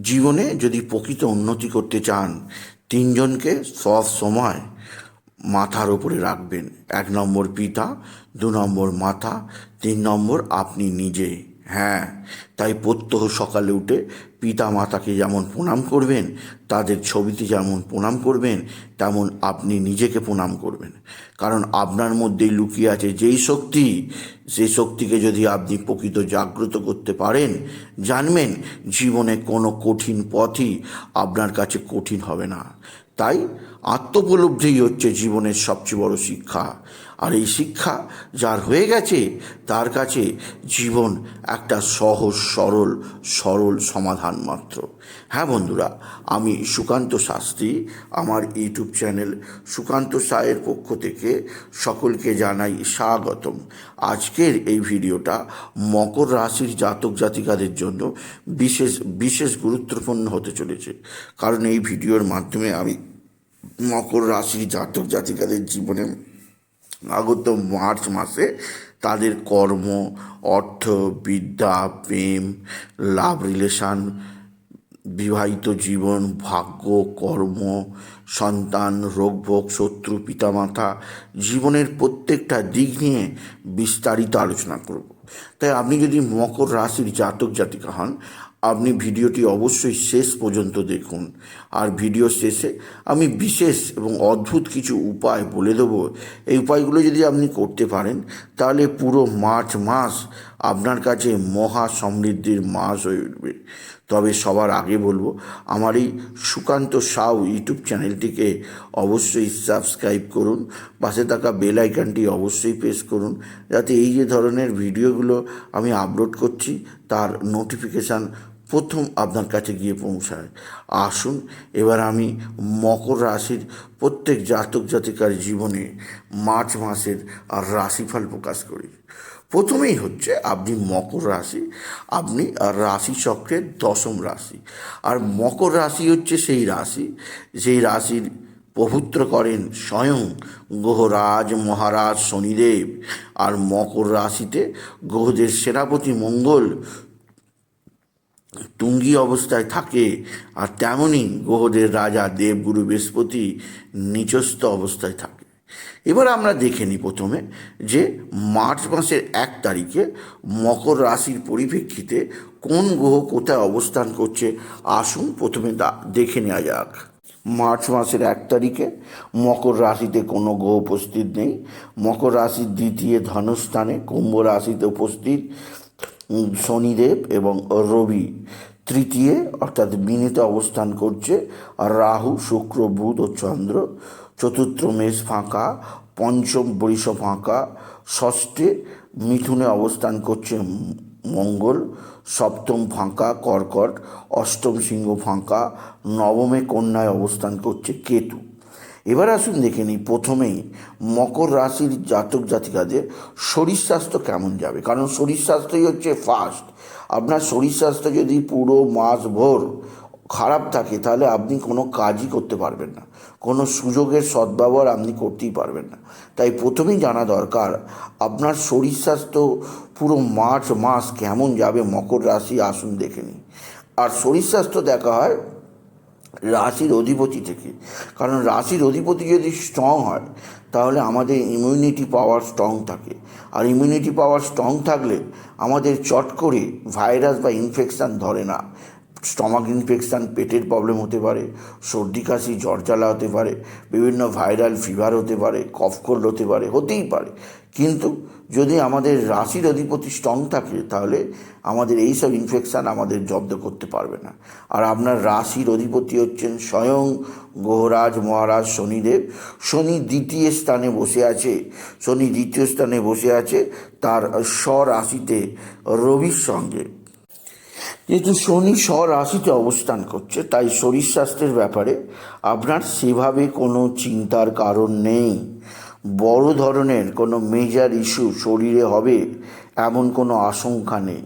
জীবনে যদি প্রকৃত উন্নতি করতে চান, তিনজনকে সব সময় মাথার উপরে রাখবেন। এক নম্বর পিতা, দু নম্বর মাথা তিন নম্বর আপনি নিজে। হ্যাঁ তাই প্রত্যহ সকালে উঠে পিতা মাতাকে যেমন প্রণাম করবেন, তাদের ছবিতে যেমন প্রণাম করবেন, তেমন আপনি নিজেকে প্রণাম করবেন। কারণ আপনার মধ্যেই লুকিয়ে আছে যেই শক্তি, সেই শক্তিকে যদি আপনি প্রকৃত জাগ্রত করতে পারেন, জানবেন জীবনে কোনো কঠিন পথই আপনার কাছে কঠিন হবে না। তাই আত্মোপলব্ধিই হচ্ছে জীবনের সবচেয়ে বড় শিক্ষা। আর এই শিক্ষা যার হয়ে গেছে, তার কাছে জীবন একটা সহজ, সরল সরল সমাধান মাত্র। হ্যাঁ বন্ধুরা, আমি সুকান্ত শাস্ত্রী, আমার ইউটিউব চ্যানেল সুকান্ত সায়ের পক্ষ থেকে সকলকে জানাই স্বাগতম। আজকের এই ভিডিওটা মকর রাশির জাতক জাতিকাদের জন্য বিশেষ বিশেষ গুরুত্বপূর্ণ হতে চলেছে। কারণ এই ভিডিওর মাধ্যমে আমি মকর রাশির জাতক জাতিকাদের জীবনে আগত মার্চ মাসে তাদের কর্ম, অর্থ, বিদ্যা, প্রেম, লাভ রিলেশান, বিবাহিত জীবন, ভাগ্য, কর্ম, সন্তান রোগভোগ শত্রু, পিতামাতা, জীবনের প্রত্যেকটা দিক নিয়ে বিস্তারিত আলোচনা করব। তাই আপনি যদি মকর রাশির জাতক জাতিকা হন আপনি ভিডিওটি অবশ্যই শেষ পর্যন্ত দেখুন। আর ভিডিও শেষে আমি বিশেষ এবং অদ্ভুত কিছু উপায় বলে দেবো। এই উপায়গুলো যদি আপনি করতে পারেন, তাহলে পুরো মার্চ মাস আপনার কাছে মহা সমৃদ্ধির মাস হয়ে উঠবে। তবে সবার আগে বলব, আমার এই সুকান্ত সাউ ইউটিউব চ্যানেলটিকে অবশ্যই সাবস্ক্রাইব করুন, পাশে থাকা বেল আইকনটি অবশ্যই প্রেস করুন, যাতে এই যে ধরনের ভিডিওগুলো আমি আপলোড করছি, তার নোটিফিকেশান প্রথম আপনার কাছে গিয়ে পৌঁছায়। আসুন, এবার আমি মকর রাশির প্রত্যেক জাতক জাতিকার জীবনে মার্চ মাসের আর রাশিফল প্রকাশ করি। প্রথমেই হচ্ছে আপনি মকর রাশি, আপনি রাশি চক্রের দশম রাশি। আর মকর রাশি হচ্ছে সেই রাশি, যেই রাশির পবিত্র করেন স্বয়ং গ্রহরাজ মহারাজ, শনিদেব। আর মকর রাশিতে গ্রহদের সেনাপতি মঙ্গল তুঙ্গি অবস্থায় থাকে, আর তেমনই গ্রহদের রাজা দেবগুরু বৃহস্পতি নিচস্থ অবস্থায় থাকে। এবার আমরা দেখে নিই প্রথমে যে মার্চ মাসের এক তারিখে মকর রাশির পরিপ্রেক্ষিতে কোন গ্রহ কোথায় অবস্থান করছে? আসুন প্রথমে দেখে নেওয়া যাক। মার্চ মাসের এক তারিখে মকর রাশিতে কোনো গ্রহ উপস্থিত নেই। মকর রাশির দ্বিতীয় ধনস্থানে কুম্ভ রাশিতে উপস্থিত শনিদেব এবং রবি। তৃতীয় অর্থাৎ মিনেতে অবস্থান করছে রাহু, শুক্র, বুধ ও চন্দ্র। চতুর্থ মেষ ফাঁকা, পঞ্চম বৃষ ফাঁকা, ষষ্ঠে মিথুনে অবস্থান করছে মঙ্গল, সপ্তম ফাঁকা, কর্কট, অষ্টম সিংহ ফাঁকা, নবমে কন্যায় অবস্থান করছে কেতু। এবার আসুন দেখে নিই প্রথমেই মকর রাশির জাতক জাতিকাদের শরীর স্বাস্থ্য কেমন যাবে? কারণ শরীর স্বাস্থ্যই হচ্ছে ফার্স্ট আপনার শরীর স্বাস্থ্য যদি পুরো মাস ভোর খারাপ থাকে, তাহলে আপনি কোনো কাজই করতে পারবেন না। কোনো সুযোগের সদ্ব্যবহার আপনি করতেই পারবেন না। তাই প্রথমেই জানা দরকার, আপনার শরীর স্বাস্থ্য পুরো মার্চ মাস কেমন যাবে মকর রাশি আসুন দেখে নিই আর শরীর স্বাস্থ্য দেখা হয় রাশির অধিপতি থেকে। কারণ রাশির অধিপতি যদি স্ট্রং হয়, তাহলে আমাদের ইমিউনিটি পাওয়ার স্ট্রং থাকে। আর ইমিউনিটি পাওয়ার স্ট্রং থাকলে আমাদের চট করে ভাইরাস বা ইনফেকশান ধরে না। স্টমাক ইনফেকশান, পেটের প্রবলেম হতে পারে, সর্দি, কাশি, জ্বর জ্বালা হতে পারে, বিভিন্ন ভাইরাল ফিভার হতে পারে, কফ কোল্ড হতে পারে, হতেই পারে। কিন্তু যদি আমাদের রাশির অধিপতি স্ট্রং থাকে, তাহলে আমাদের এই সব ইনফেকশান আমাদের জব্দ করতে পারবে না। আর আপনার রাশির অধিপতি হচ্ছেন স্বয়ং গ্রহরাজ মহারাজ শনিদেব। শনি দ্বিতীয় স্থানে বসে আছে, শনি দ্বিতীয় স্থানে বসে আছে, তার স্বরাশিতে রবির সঙ্গে। যেহেতু শনি স্বরাশিতে অবস্থান করছে, তাই শরীর স্বাস্থ্যের ব্যাপারে আপনার সেভাবে কোনো চিন্তার কারণ নেই। বড় ধরনের কোনো মেজার ইস্যু শরীরে হবে এমন কোনো আশঙ্কা নেই।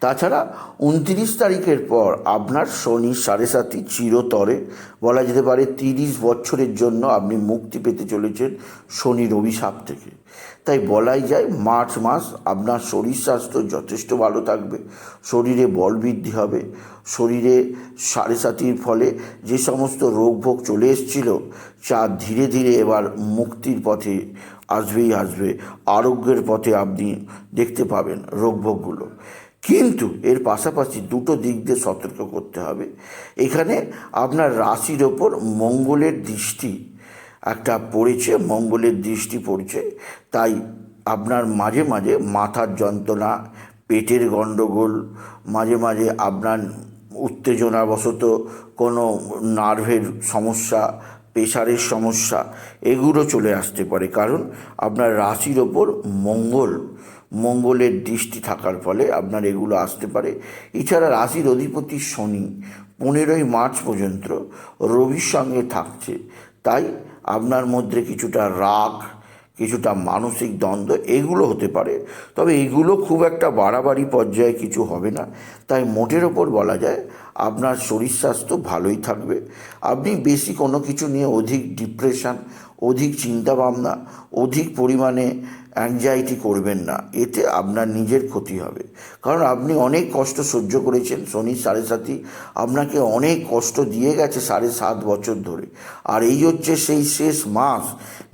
তাছাড়া উনত্রিশ তারিখের পর আপনার শনি সাড়ে সাতই চিরতরে, বলা যেতে পারে তিরিশ বছরের জন্য আপনি মুক্তি পেতে চলেছেন শনির অভিশাপ থেকে। তাই বলাই যায় মার্চ মাস আপনার শরীর স্বাস্থ্য যথেষ্ট ভালো থাকবে, শরীরে বল বৃদ্ধি হবে, শরীরে সাড়ে সাতির ফলে যে সমস্ত রোগ ভোগ চলে এসেছিল যা ধীরে ধীরে এবার মুক্তির পথে আসবেই আসবে, আরোগ্যের পথে আপনি দেখতে পাবেন রোগভোগগুলো কিন্তু এর পাশাপাশি দুটো দিক দিয়ে সতর্ক করতে হবে। এখানে আপনার রাশির ওপর মঙ্গলের দৃষ্টি একটা পড়েছে, মঙ্গলের দৃষ্টি পড়ছে। তাই আপনার মাঝে মাঝে মাথার যন্ত্রণা, পেটের গণ্ডগোল মাঝে মাঝে আপনার উত্তেজনাবশত কোনো নার্ভের সমস্যা, প্রেশারের সমস্যা, এগুলো চলে আসতে পারে। কারণ আপনার রাশির ওপর মঙ্গল, মঙ্গলের দৃষ্টি থাকার ফলে আপনার এগুলো আসতে পারে। এছাড়া রাশির অধিপতি শনি, পনেরোই মার্চ পর্যন্ত রবির সঙ্গে থাকছে। তাই আপনার মধ্যে কিছুটা রাগ, কিছুটা মানসিক দ্বন্দ্ব, এগুলো হতে পারে। তবে এগুলো খুব একটা বাড়াবাড়ি পর্যায়ে কিছু হবে না। তাই মোটের ওপর বলা যায়, আপনার শরীর স্বাস্থ্য ভালোই থাকবে। আপনি বেশি কোনো কিছু নিয়ে অধিক ডিপ্রেশন অধিক চিন্তা ভাবনা অধিক পরিমাণে অ্যাংজাইটি করবেন না। এতে আপনার নিজের ক্ষতি হবে। কারণ আপনি অনেক কষ্ট সহ্য করেছেন শনির সাড়ে সাতই আপনাকে অনেক কষ্ট দিয়ে গেছে সাড়ে সাত বছর ধরে। আর এই হচ্ছে সেই শেষ মাস,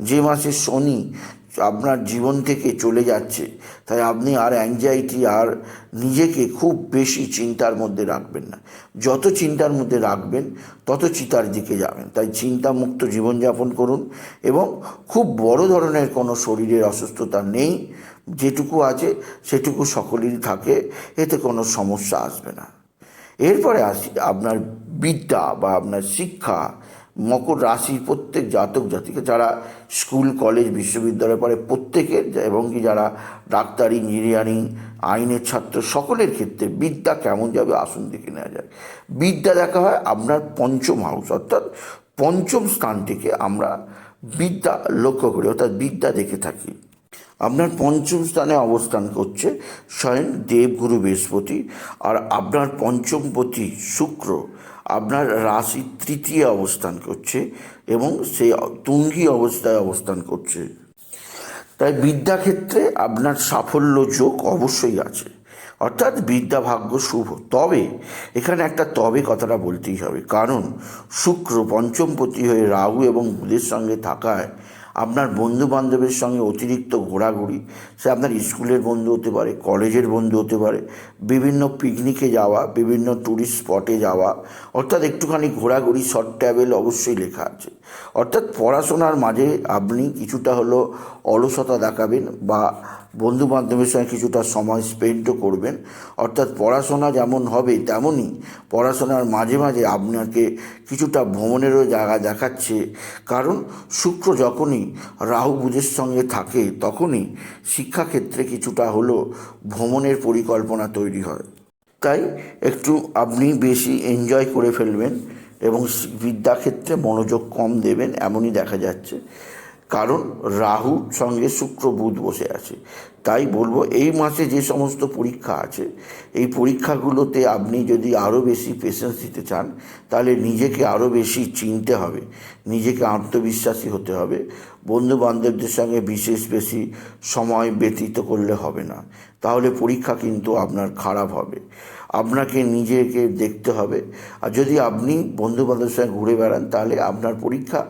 যে মাসে শনি আপনার জীবন থেকে চলে যাচ্ছে। তাই আপনি আর অ্যাংজাইটি আর নিজেকে খুব বেশি চিন্তার মধ্যে রাখবেন না। যত চিন্তার মধ্যে রাখবেন, তত চিতার দিকে যাবেন। তাই চিন্তামুক্ত জীবনযাপন করুন এবং খুব বড় ধরনের কোনো শরীরের অসুস্থতা নেই, যেটুকু আছে সেটুকু সকলেরই থাকে, এতে কোনো সমস্যা আসবে না। এরপরে আসি, আপনার বিদ্যা বা আপনার শিক্ষা মকর রাশির প্রত্যেক জাতক জাতিকে, যারা স্কুল, কলেজ, বিশ্ববিদ্যালয়ে পড়ে, প্রত্যেকের এবং কি যারা ডাক্তার, ইঞ্জিনিয়ারিং, আইনের ছাত্র, সকলের ক্ষেত্রে বিদ্যা কেমন যাবে আসুন দেখে নেওয়া যায় বিদ্যা দেখা হয় আপনার পঞ্চম হাউস অর্থাৎ পঞ্চম স্থানটিকে আমরা বিদ্যা লক্ষ্য করি, অর্থাৎ বিদ্যা দেখে থাকি। আপনার পঞ্চম স্থানে অবস্থান করছে স্বয়ং দেবগুরু বৃহস্পতি, আর আপনার পঞ্চমপতি শুক্র আপনার রাশি তৃতীয় অবস্থান করছে এবং সেই তুঙ্গি অবস্থায় অবস্থান করছে। তাই বিদ্যাক্ষেত্রে আপনার সাফল্য যোগ অবশ্যই আছে। অর্থাৎ বিদ্যা ভাগ্য শুভ। তবে এখানে একটা তবে কথাটা বলতেই হবে। কারণ শুক্র পঞ্চমপতি হয়ে রাহু এবং বুধের সঙ্গে থাকায় আপনার বন্ধু বান্ধবের সঙ্গে অতিরিক্ত ঘোরাঘুরি, সে আপনার স্কুলের বন্ধু হতে পারে, কলেজের বন্ধু হতে পারে, বিভিন্ন পিকনিকে যাওয়া, বিভিন্ন ট্যুরিস্ট স্পটে যাওয়া, অর্থাৎ একটুখানি ঘোরাঘুরি শর্ট ট্রাভেল অবশ্যই লেখা আছে। অর্থাৎ পড়াশোনার মাঝে আপনি কিছুটা হলো অলসতা দেখাবেন বা বন্ধু বান্ধবের সঙ্গে কিছুটা সময় স্পেন্ডও করবেন। অর্থাৎ পড়াশোনা যেমন হবে তেমনই পড়াশোনার মাঝে মাঝে আপনাকে কিছুটা ভ্রমণেরও জায়গা দেখাচ্ছে। কারণ শুক্র যখনই রাহু বুধের সঙ্গে থাকে তখনই শিক্ষাক্ষেত্রে কিছুটা হলো ভ্রমণের পরিকল্পনা তৈরি হয়। তাই একটু আপনি বেশি এনজয় করে ফেলবেন এবং বিদ্যাক্ষেত্রে মনোযোগ কম দেবেন, এমনই দেখা যাচ্ছে। কারণ রাহুর সঙ্গে শুক্র বুধ বসে আছে। তাই বলব, এই মাসে যে সমস্ত পরীক্ষা আছে, এই পরীক্ষাগুলোতে আপনি যদি আরও বেশি পেশেন্স দিতে চান, তাহলে নিজেকে আরও বেশি চিনতে হবে, নিজেকে আত্মবিশ্বাসী হতে হবে। বন্ধু বান্ধবদের সঙ্গে বিশেষ বেশি সময় ব্যতীত করলে হবে না, তাহলে পরীক্ষা কিন্তু আপনার খারাপ হবে। আপনাকে নিজেকে দেখতে হবে। আর যদি আপনি বন্ধু বান্ধবের সঙ্গে ঘুরে বেড়ান, তাহলে আপনার পরীক্ষা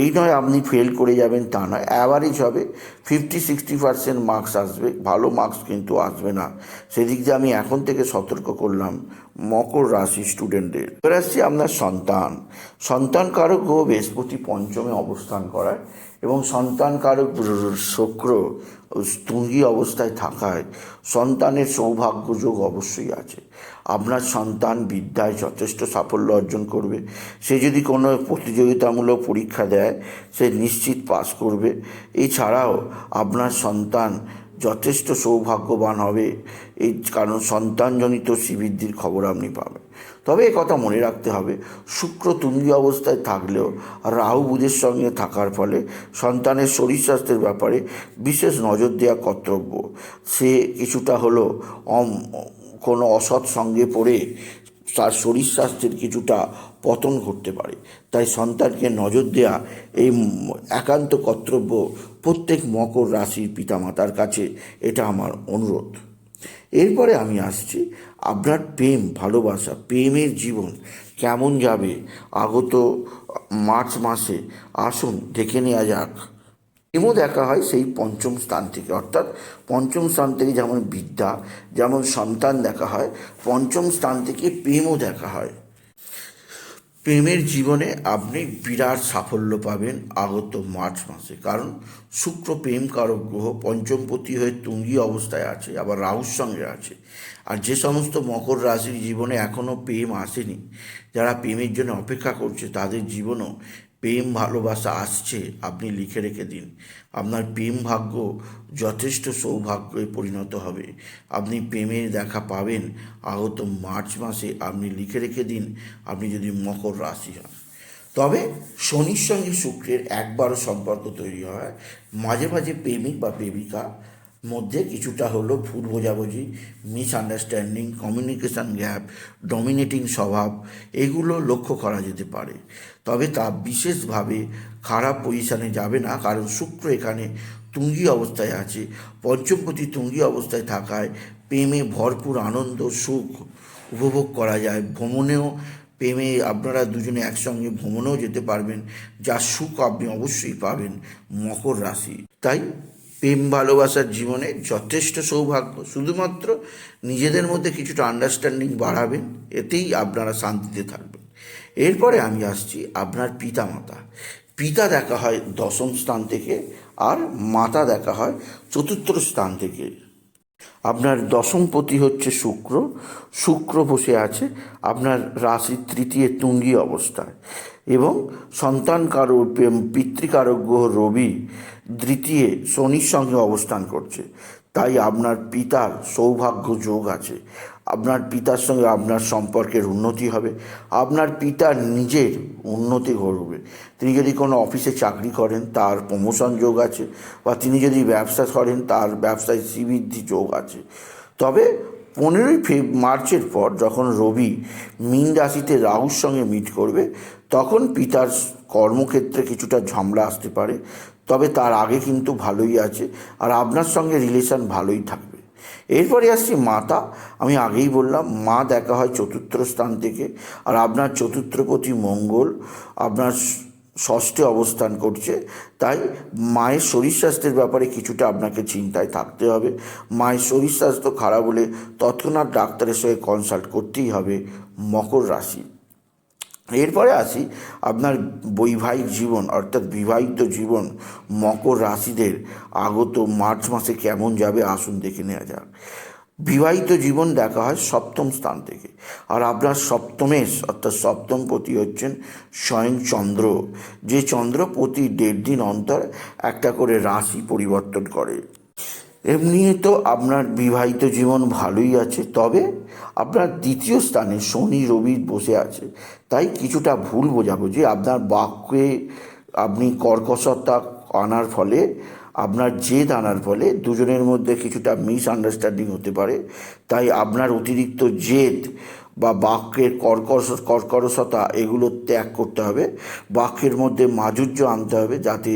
এই নয় আপনি ফেল করে যাবেন, তা নয়। অ্যাভারেজ হবে ফিফটি সিক্সটি পার্সেন্ট মার্কস আসবে। ভালো মার্কস কিন্তু আসবে না। সেদিক দিয়ে আমি এখন থেকে সতর্ক করলাম মকর রাশি স্টুডেন্টদের এবার আসছি আপনার সন্তান। সন্তান কারক ও বৃহস্পতি পঞ্চমে অবস্থান করায় এবং সন্তান কারক শুক্র তুঙ্গি অবস্থায় থাকায় সন্তানের সৌভাগ্য যোগ অবশ্যই আছে। আপনার সন্তান বিদ্যায় যথেষ্ট সাফল্য অর্জন করবে। সে যদি কোনো প্রতিযোগিতামূলক পরীক্ষা দেয়, সে নিশ্চিত পাস করবে। এছাড়াও আপনার সন্তান যথেষ্ট সৌভাগ্যবান হবে। এই কারণ সন্তানজনিত শ্রীবৃদ্ধির খবর আপনি পাবেন। তবে কথা মনে রাখতে হবে, শুক্র তুঙ্গি অবস্থায় থাকলেও রাহু বুধের সঙ্গে থাকার ফলে সন্তানের শরীর স্বাস্থ্যের ব্যাপারে বিশেষ নজর দেওয়া কর্তব্য। সে কিছুটা হলো অম কোনো অসৎ সঙ্গে পড়ে তার শরীর স্বাস্থ্যের কিছুটা পতন ঘটতে পারে। তাই সন্তানকে নজর দেওয়া এই একান্ত কর্তব্য প্রত্যেক মকর রাশির পিতামাতার কাছে, এটা আমার অনুরোধ। এরপরে আমি আসছি আপনার প্রেম, ভালোবাসা, প্রেমের জীবন কেমন যাবে আগত মার্চ মাসে? আসুন, দেখে নেওয়া যাক। প্রেমও দেখা হয় সেই পঞ্চম স্থান থেকে। অর্থাৎ পঞ্চম স্থান থেকে যেমন বিদ্যা, যেমন সন্তান দেখা হয়, পঞ্চম স্থান থেকে প্রেমও দেখা হয়। প্রেমের জীবনে আপনি বিরাট সাফল্য পাবেন আগত মার্চ মাসে। কারণ শুক্র প্রেম কারক গ্রহ পঞ্চমপতি হয়ে তুঙ্গি অবস্থায় আছে, আবার রাহুর সঙ্গে আছে। আর যে সমস্ত মকর রাশির জীবনে এখনও প্রেম আসেনি, যারা প্রেমের জন্য অপেক্ষা করছে, তাদের জীবনও প্রেম ভালোবাসা আসছে, আপনি লিখে রেখে দিন। আপনার প্রেম ভাগ্য যথেষ্ট সৌভাগ্যে পরিণত হবে। আপনি প্রেমের দেখা পাবেন। আগত মার্চ মাসে আপনি লিখে রেখে দিন, আপনি যদি মকর রাশি হন। তবে শনির সঙ্গে শুক্রের একবারও সম্পর্ক তৈরি হয়। মাঝে মাঝে প্রেমিক বা প্রেমিকা মধ্যে কিছুটা হলো ভুল বোঝাবুঝি মিসআন্ডারস্ট্যান্ডিং কমিউনিকেশান গ্যাপ ডমিনেটিং স্বভাব, এগুলো লক্ষ্য করা যেতে পারে। তবে তা বিশেষভাবে খারাপ পজিশানে যাবে না, কারণ শুক্র এখানে তুঙ্গি অবস্থায় আছে। পঞ্চমপতি তুঙ্গি অবস্থায় থাকায় প্রেমে ভরপুর আনন্দ, সুখ উপভোগ করা যায়। ভ্রমণেও প্রেমে আপনারা দুজনে একসঙ্গে ভ্রমণেও যেতে পারবেন যার সুখ আপনি অবশ্যই পাবেন মকর রাশি। তাই প্রেম, ভালোবাসার জীবনে যথেষ্ট সৌভাগ্য। শুধুমাত্র নিজেদের মধ্যে কিছুটা আন্ডারস্ট্যান্ডিং বাড়াবেন, এতেই আপনারা শান্তিতে থাকবেন। এরপরে আমি আসছি আপনার পিতা মাতা পিতা দেখা হয় দশম স্থান থেকে আর মাতা দেখা হয় চতুর্থ স্থান থেকে। আপনার দশম দশমপতি হচ্ছে শুক্র। শুক্র বসে আছে আপনার রাশির তৃতীয় তুঙ্গি অবস্থায়। এবং সন্তান কারক পিতৃকারক গ্রহ রবি দ্বিতীয় শনির সঙ্গে অবস্থান করছে। তাই আপনার পিতার সৌভাগ্য যোগ আছে। আপনার পিতার সঙ্গে আপনার সম্পর্কের উন্নতি হবে। আপনার পিতার নিজের উন্নতি ঘটবে। তিনি যদি কোনো অফিসে চাকরি করেন, তার প্রমোশন যোগ আছে বা তিনি যদি ব্যবসা করেন, তার ব্যবসায় শ্রীবৃদ্ধি যোগ আছে। তবে পনেরোই ফেব, মার্চের পর যখন রবি মীন রাশিতে রাহুর সঙ্গে মিট করবে, তখন পিতার কর্মক্ষেত্রে কিছুটা ঝামেলা আসতে পারে। তবে তার আগে কিন্তু ভালোই আছে আর আপনার সঙ্গে রিলেশন ভালোই থাকবে। এরপরে আসছি মাতা। আমি আগেই বললাম, মা দেখা হয় চতুর্থ স্থান থেকে আর আপনার চতুর্থপতি মঙ্গল। আপনার ষষ্ঠে অবস্থান করছে, তাই মায়ের শরীর স্বাস্থ্যের ব্যাপারে কিছুটা আপনাকে চিন্তায় থাকতে হবে। মায়ের শরীর স্বাস্থ্য খারাপ হলে তৎক্ষণাৎ ডাক্তারের সঙ্গে কনসাল্ট করতেই হবে মকর রাশি। এরপরে আসি আপনার বৈবাহিক জীবন, অর্থাৎ বিবাহিত জীবন মকর রাশিদের আগত মার্চ মাসে কেমন যাবে আসুন দেখে নেওয়া যাক। বিবাহিত জীবন দেখা হয় সপ্তম স্থান থেকে। আর আপনার সপ্তমেশ, অর্থাৎ সপ্তম পতি হচ্ছেন স্বয়ং চন্দ্র, যে চন্দ্র প্রতি দেড় দিন অন্তর একটা করে রাশি পরিবর্তন করে। এমনি তো আপনার বিবাহিত জীবন ভালোই আছে, তবে আপনার দ্বিতীয় স্থানে শনি রবি বসে আছে। তাই কিছুটা ভুল বোঝাবো যে আপনার বাক্যে আপনি কর্কশতা আনার ফলে, আপনার জেদ আনার ফলে দুজনের মধ্যে কিছুটা মিসআন্ডারস্ট্যান্ডিং হতে পারে। তাই আপনার অতিরিক্ত জেদ বা বাক্যের কর্কশ কর্করসতা এগুলো ত্যাগ করতে হবে। বাক্যের মধ্যে মাধুর্য আনতে হবে যাতে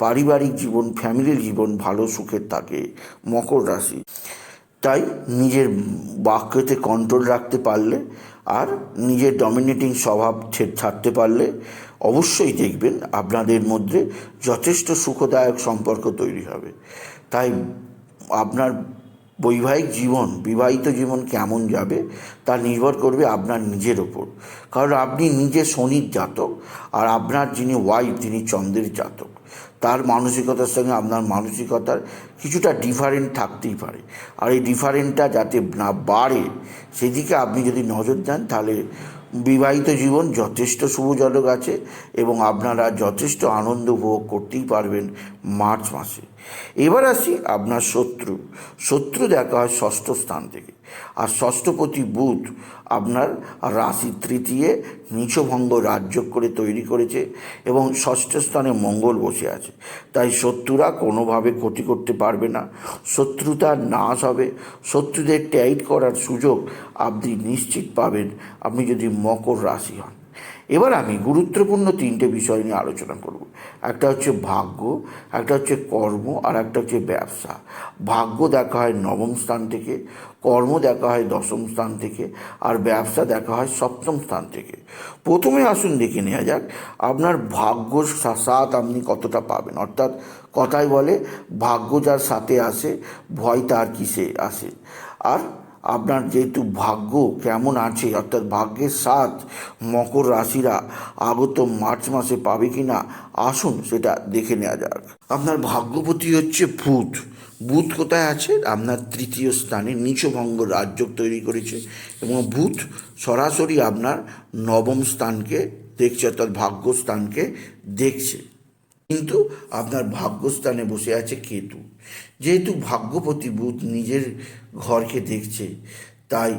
পারিবারিক জীবন ফ্যামিলির জীবন ভালো সুখের থাকে মকর রাশি। তাই নিজের বাক্যতে কন্ট্রোল রাখতে পারলে আর নিজের ডমিনেটিং স্বভাব ছাড়তে পারলে অবশ্যই দেখবেন আপনাদের মধ্যে যথেষ্ট সুখদায়ক সম্পর্ক তৈরি হবে। তাই আপনার বৈবাহিক জীবন, বিবাহিত জীবন কেমন যাবে তা নির্ভর করবে আপনার নিজের ওপর। কারণ আপনি নিজে শনির জাতক আর আপনার যিনি ওয়াইফ যিনি চন্দ্রের জাতক। তার মানসিকতার সঙ্গে আপনার মানসিকতার কিছুটা ডিফারেন্ট থাকতেই পারে। আর এই ডিফারেন্টটা যাতে না বাড়ে, সেদিকে আপনি যদি নজর দেন, তাহলে বিবাহিত জীবন যথেষ্ট শুভজনক আছে এবং আপনারা যথেষ্ট আনন্দ উপভোগ করতেই পারবেন মার্চ মাসে। এবার আসি আপনার শত্রু। শত্রু দেখা হয় ষষ্ঠ স্থান থেকে। আর ষষ্ঠপতি বুধ আপনার রাশি তৃতীয় নিচভঙ্গ রাজ্য করে তৈরি করেছে এবং ষষ্ঠ স্থানে মঙ্গল বসে আছে। তাই শত্রুরা কোনোভাবে ক্ষতি করতে পারবে না। শত্রুতার নাশ হবে। শত্রুদের টাইট করার সুযোগ আপনি নিশ্চিত পাবেন। আপনি যদি মকর রাশি হন। এবার আমি গুরুত্বপূর্ণ তিনটে বিষয় নিয়ে আলোচনা করব। একটা হচ্ছে ভাগ্য, একটা হচ্ছে কর্ম, আর একটা হচ্ছে ব্যবসা। ভাগ্য দেখা হয় নবম স্থান থেকে, কর্ম দেখা হয় দশম স্থান থেকে, আর ব্যবসা দেখা হয় সপ্তম স্থান থেকে। প্রথমে আসুন দেখে নেওয়া যাক আপনার ভাগ্য সাথ আপনি কতটা পাবেন। অর্থাৎ কথাই বলে ভাগ্য যার সাথে আসে, ভয় তার কিসে আসে। আর আপনার যেহেতু ভাগ্য কেমন আছে, অর্থাৎ ভাগ্যের সাথ মকর রাশিরা আগত মার্চ মাসে পাবে কি না আসুন সেটা দেখে নেওয়া যাক। আপনার ভাগ্যপতি হচ্ছে ভূত ভূত কোথায় আছে? আপনার তৃতীয় স্থানে নিচভঙ্গ রাজ্য তৈরি করেছে এবং ভূত সরাসরি আপনার নবম স্থানকে দেখছে, অর্থাৎ ভাগ্যস্থানকে দেখছে। কিন্তু আপনার ভাগ্যস্থানে বসে আছে কেতু। যেহেতু ভাগ্যপতি বুধ নিজের ঘরকে দেখছে, তাই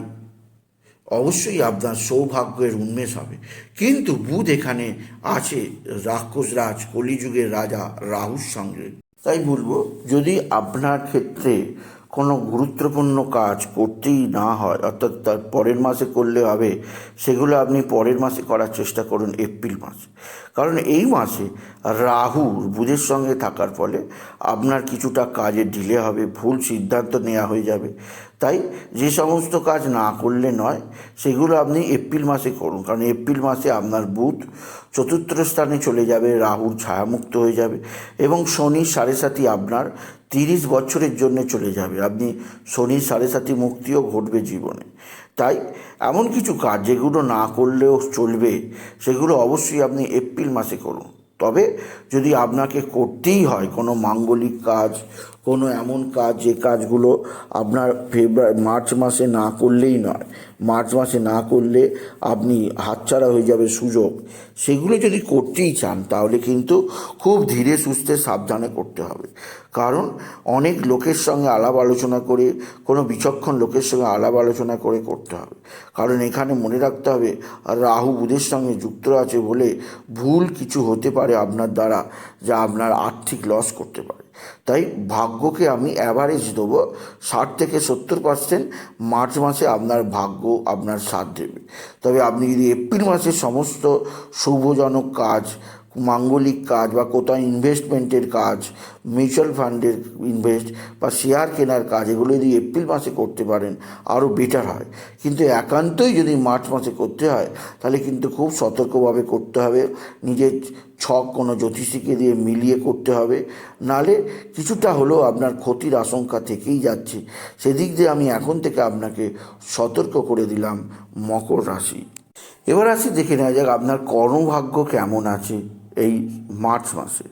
অবশ্যই আপনার সৌভাগ্যের উন্মেষ হবে। কিন্তু বুধ এখানে আছে রাক্ষস রাজ, কলিযুগের রাজা রাহুর সঙ্গে। তাই বলব, যদি আপনার ক্ষেত্রে কোনো গুরুত্বপূর্ণ কাজ করতেই না হয়, অর্থাৎ তার পরের মাসে করলে হবে, সেগুলো আপনি পরের মাসে করার চেষ্টা করুন, এপ্রিল মাসে। কারণ এই মাসে রাহু বুধের সঙ্গে থাকার ফলে আপনার কিছুটা কাজে ডিলে হবে, ভুল সিদ্ধান্ত নেওয়া হয়ে যাবে। তাই যে সমস্ত কাজ না করলে নয়, সেগুলো আপনি এপ্রিল মাসে করুন। কারণ এপ্রিল মাসে আপনার বুধ চতুর্থ স্থানে চলে যাবে, রাহুর ছায়ামুক্ত হয়ে যাবে এবং শনি সাড়ে সাথী আপনার তিরিশ বছরের জন্য চলে যাবে। আপনি শনির সাড়ে সাথী মুক্তিও ঘটবে জীবনে। তাই এমন কিছু কাজ যেগুলো না করলেও চলবে, সেগুলো অবশ্যই আপনি এপ্রিল মাসে করুন। তবে যদি আপনাকে করতেই হয় কোনো মাঙ্গলিক কাজ কোনো এমন কাজ, যে কাজগুলো আপনার ফেব্রুয়ারি, মার্চ মাসে না করলেই নয়। মার্চ মাসে না করলে আপনি হাতছাড়া হয়ে যাবে সুযোগ। সেগুলো যদি করতেই চান, তাহলে কিন্তু খুব ধীরে সুস্থে সাবধানে করতে হবে। কারণ অনেক লোকের সঙ্গে আলাপ আলোচনা করে, কোনো বিচক্ষণ লোকের সঙ্গে আলাপ আলোচনা করে করতে হবে। কারণ এখানে মনে রাখতে হবে, রাহু বুধের সঙ্গে যুক্ত আছে বলে ভুল কিছু হতে পারে আপনার দ্বারা, যা আপনার আর্থিক লস করতে পারে। তাই ভাগ্যকে আমি অ্যাভারেজ দেবো ষাট থেকে সত্তর পার্সেন্ট মার্চ মাসে আপনার ভাগ্য আপনার সাথ দেবে। তবে আপনি যদি এপ্রিল মাসে সমস্ত শুভজনক কাজ মাঙ্গলিক কাজ বা কোথাও ইনভেস্টমেন্টের কাজ মিউচুয়াল ফান্ডের ইনভেস্ট বা শেয়ার কেনার কাজ, এগুলো যদি এপ্রিল মাসে করতে পারেন, আরও বেটার হয়। কিন্তু একান্তই যদি মার্চ মাসে করতে হয়, তাহলে কিন্তু খুব সতর্কভাবে করতে হবে। নিজের ছক কোনো জ্যোতিষীকে দিয়ে মিলিয়ে করতে হবে। নালে কিছুটা হলেও আপনার ক্ষতির আশঙ্কা থেকেই যাচ্ছে। সেদিক দিয়ে আমি এখন থেকে আপনাকে সতর্ক করে দিলাম মকর রাশি। এবার আসি দেখে নেওয়া যাক আপনার কর্মভাগ্য কেমন আছে। এই মার্চ মাসে।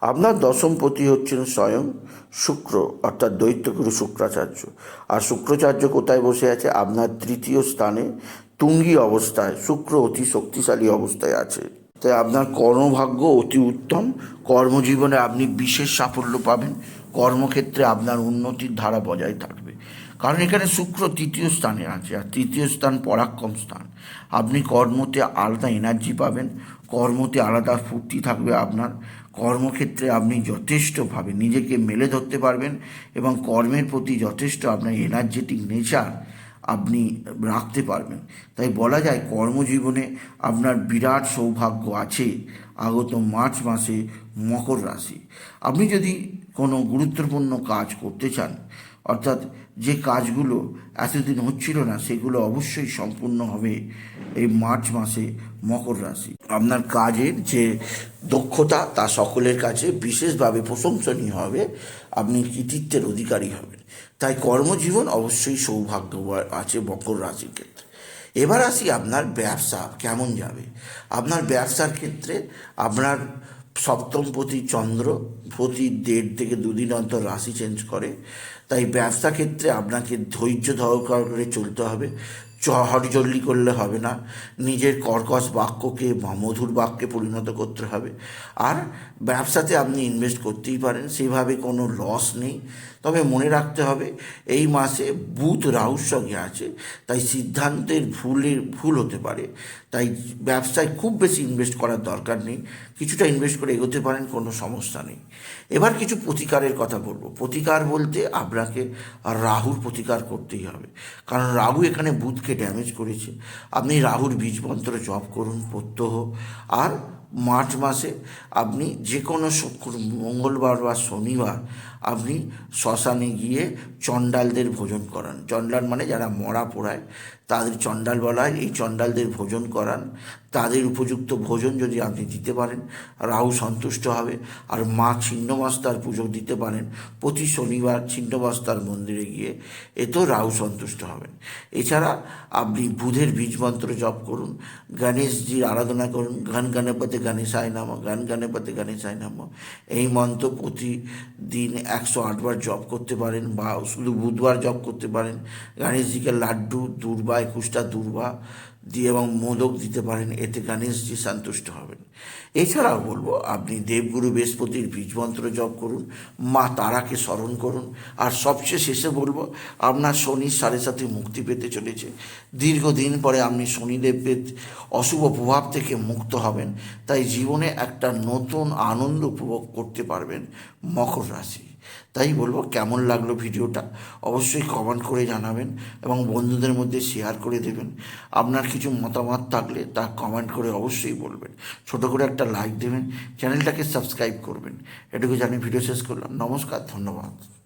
আপনার দশমপতি হচ্ছেন স্বয়ং শুক্র, অর্থাৎ দৈত্যগুরু শুক্রাচার্য। আর শুক্রাচার্য কোথায় বসে আছে? আপনার তৃতীয় স্থানে তুঙ্গি অবস্থায়, শুক্র অতি শক্তিশালী অবস্থায় আছে। তাই আপনার কর্মভাগ্য অতি উত্তম। কর্মজীবনে আপনি বিশেষ সাফল্য পাবেন। কর্মক্ষেত্রে আপনার উন্নতির ধারা বজায় থাকবে। কারণ এখানে শুক্র তৃতীয় স্থানে আছে, আর তৃতীয় স্থান পরাক্রম স্থান। আপনি কর্মতে আলাদা এনার্জি পাবেন। কর্মতে আলাদা ফুর্তি থাকবে আপনার। কর্মক্ষেত্রে আপনি যথেষ্টভাবে নিজেকে মেলে ধরতে পারবেন এবং কর্মের প্রতি যথেষ্ট আপনার এনার্জেটিক নেচার আপনি রাখতে পারবেন। তাই বলা যায় কর্মজীবনে আপনার বিরাট সৌভাগ্য আছে আগত মার্চ মাসে মকর রাশি। আপনি যদি কোনো গুরুত্বপূর্ণ কাজ করতে চান অর্থাৎ যে কাজগুলো এতদিন হচ্ছিল না, সেগুলো অবশ্যই সম্পূর্ণ হবে এই মার্চ মাসে মকর রাশি। আপনার কাজের যে দক্ষতা, তা সকলের কাছে বিশেষভাবে প্রশংসনীয় হবে। আপনি কৃতিত্বের অধিকারী হবেন। তাই কর্মজীবন অবশ্যই সৌভাগ্য আছে মকর রাশির ক্ষেত্রে। এবার আসি আপনার ব্যবসা কেমন যাবে? আপনার ব্যবসার ক্ষেত্রে আপনার সপ্তম প্রতি চন্দ্র প্রতি দেড় থেকে দুদিন অন্তর রাশি চেঞ্জ করে। তাই ব্যবসা ক্ষেত্রে আপনাকে ধৈর্য করে চলতে হবে। চহরজল্লি করলে হবে না। নিজের কর্কশ বাক্যকে মধুর বাক্যে পরিণত করতে হবে। আর ব্যবসাতে আপনি ইনভেস্ট করতেই পারেন। সেভাবে কোনো লস নেই। তবে মনে রাখতে হবে, এই মাসে বুধ রাহুর সঙ্গে আছে, তাই সিদ্ধান্তের ভুলের ভুল হতে পারে। তাই ব্যবসায় খুব বেশি ইনভেস্ট করার দরকার নেই, কিছুটা ইনভেস্ট করে এগোতে পারেন, কোনো সমস্যা নেই। এবার কিছু প্রতিকারের কথা বলব। প্রতিকার বলতে আপনাকে রাহুর প্রতিকার করতেই হবে। কারণ রাহু এখানে বুধকে ড্যামেজ করেছে। আপনি রাহুর বীজমন্ত্র জপ করুন, প্রত্যহ। আর মার্চ মাসে আপনি যে কোনো শুক্র, মঙ্গলবার বা শনিবার আপনি শ্মশানে গিয়ে চণ্ডালদের ভোজন করান। চণ্ডাল মানে যারা মরা পোড়ায়, তাদের চণ্ডাল বলা হয়। এই চণ্ডালদের ভোজন করান। তাদের উপযুক্ত ভোজন যদি আপনি দিতে পারেন, রাহু সন্তুষ্ট হবে। আর মা ছিন্নমাস্তার পুজো দিতে পারেন। প্রতি শনিবার ছিন্নমাস্তার মন্দিরে গিয়ে এতেও রাহু সন্তুষ্ট হবেন। এছাড়া আপনি বুধের বীজ মন্ত্র জপ করুন, গণেশজির আরাধনা করুন। গান গণপতি গণেশায় নাম গান গণপতি গণেশায় নাম। এই মন্ত্র প্রতিদিন একশো আটবার জপ করতে পারেন বা শুধু বুধবার জপ করতে পারেন। গণেশজিকে লাড্ডু, দুর্বা, একুশটা দুর্বা দিয়ে এবং মোদক দিতে পারেন, এতে গণেশজি সন্তুষ্ট হবেন। এছাড়াও বলব, আপনি দেবগুরু বৃহস্পতির বীজমন্ত্র জপ করুন, মা তারাকে স্মরণ করুন, আর সবচেয়ে শেষে বলব, আপনার শনির সাড়ে সাথে মুক্তি পেতে চলেছে। দীর্ঘদিন পরে আপনি শনিদেবের অশুভ প্রভাব থেকে মুক্ত হবেন, তাই জীবনে একটা নতুন আনন্দ উপভোগ করতে পারবেন মকর রাশি। তাই বলব কেমন লাগল ভিডিওটা? অবশ্যই কমেন্ট করে জানাবেন এবং বন্ধুদের মধ্যে শেয়ার করে দেবেন। আপনার কিছু মতামত থাকলে তা কমেন্ট করে অবশ্যই বলবেন। ছোট করে একটা লাইক দেবেন চ্যানেলটাকে সাবস্ক্রাইব করবেন। এটুকু জানি ভিডিও শেষ করলাম। নমস্কার, ধন্যবাদ।